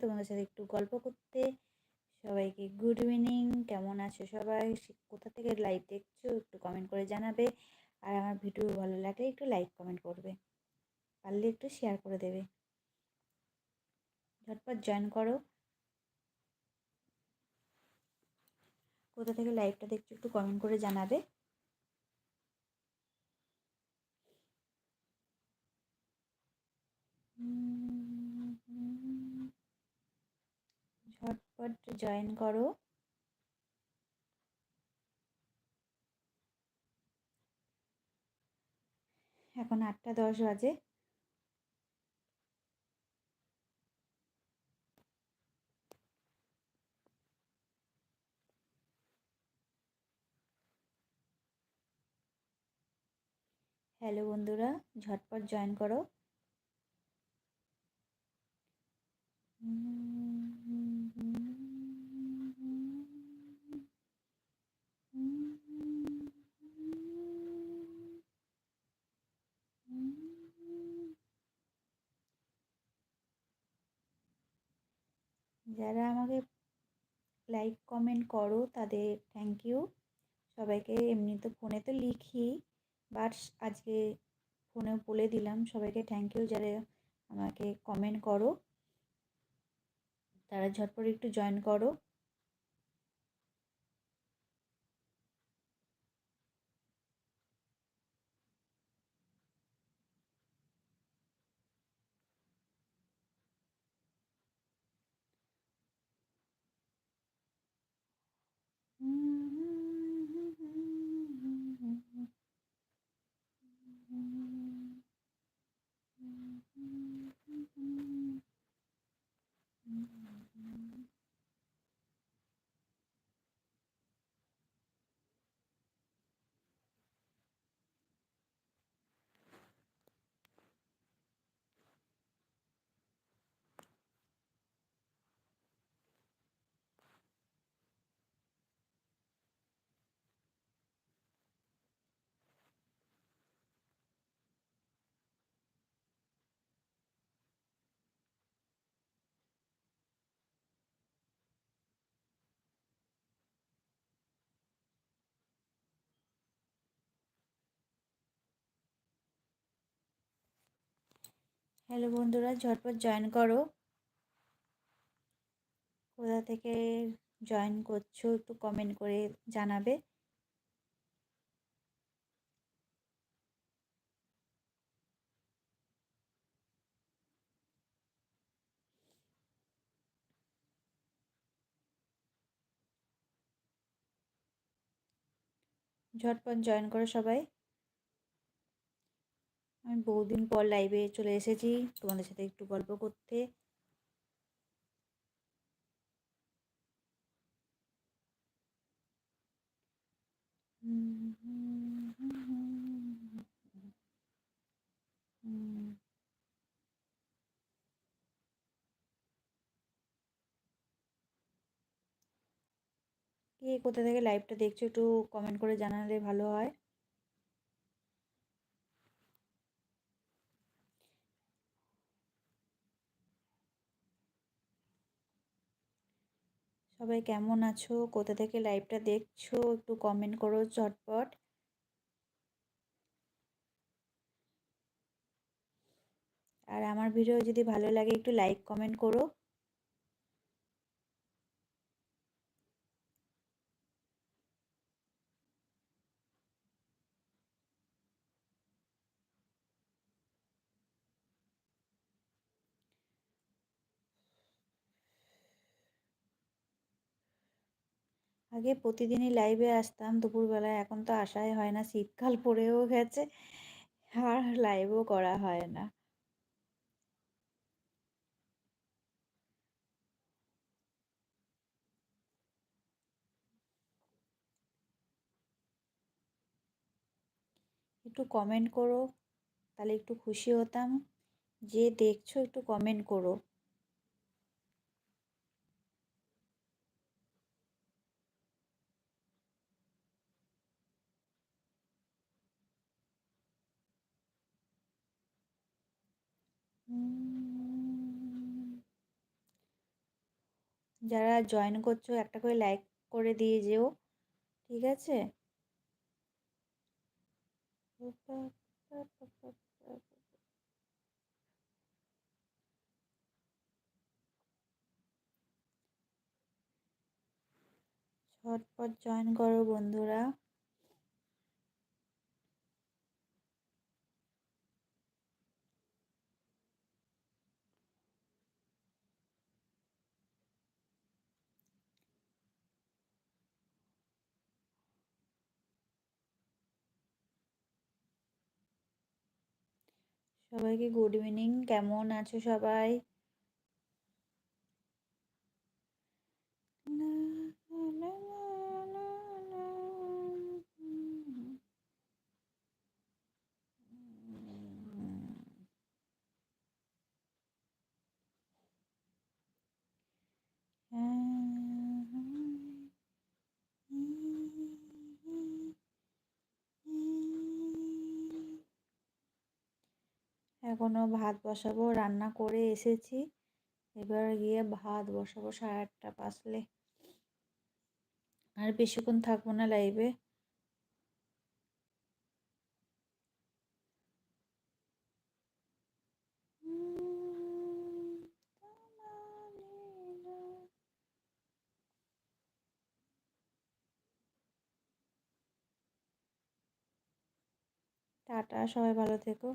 তোমাদের সাথে একটু গল্প করতে। সবাইকে গুড ইভিনিং কেমন আছো সবাই? কোথা থেকে লাইভ দেখছ একটু কমেন্ট করে জানাবে। আর আমার ভিডিও ভালো লাগলে একটু লাইক কমেন্ট করবে। পারলে একটু শেয়ার করে দেবে। ঝটপট জয়েন করো। কোথা থেকে লাইভটা দেখছ একটু কমেন্ট করে জানাবে। ঝটপট জয়েন করো। এখন আটটা দশ বাজে। হ্যালো বন্ধুরা ঝটপট জয়েন করো। যারা আমাকে লাইক কমেন্ট করো, তাদের থ্যাংক ইউ সবাইকে এমনি তো ফোনে তো লিখি বাট আজকে ফোনে বলে দিলাম, সবাইকে থ্যাংক ইউ যারা আমাকে কমেন্ট করো। তারা ঝটপট একটু জয়েন করো। হ্যালো বন্ধুরা, ঝটপট জয়েন করো। কোথা থেকে জয়েন করছ একটু কমেন্ট করে জানাবে। ঝটপট জয়েন করো সবাই। আমি বহুদিন পর লাইভে চলে এসেছি। তোমাদের সাথে একটু গল্প করতে। কে কোথা থেকে লাইভটা দেখছ একটু কমেন্ট করে জানালে ভালো হয়। সবাই কেমন আছো? কোথা থেকে লাইভটা দেখছ? একটু কমেন্ট করো ঝটপট। আর আমার ভিডিও যদি ভালো লাগে, একটু লাইক কমেন্ট করো। আগে প্রতিদিনই লাইভে আসতাম, দুপুরবেলায়। এখন তো আসাই হয় না, শীতকাল পড়েও গেছে, আর লাইভও করা হয় না। একটু কমেন্ট করো, তাহলে একটু খুশি হতাম। যে দেখছ একটু কমেন্ট করো। যারা জয়েন করছ, একটা করে লাইক করে দিয়ে যেও, ঠিক আছে? ঝটপট জয়েন করো বন্ধুরা। সবাইকে গুড ইভিনিং কেমন আছো সবাই? এখনও ভাত বসাবো, রান্না করে এসেছি। এবার গিয়ে ভাত বসাবো সাড়ে আটটা বাজলে আর বেশিক্ষণ থাকব না লাইভে টাটা, সবাই ভালো থেকো।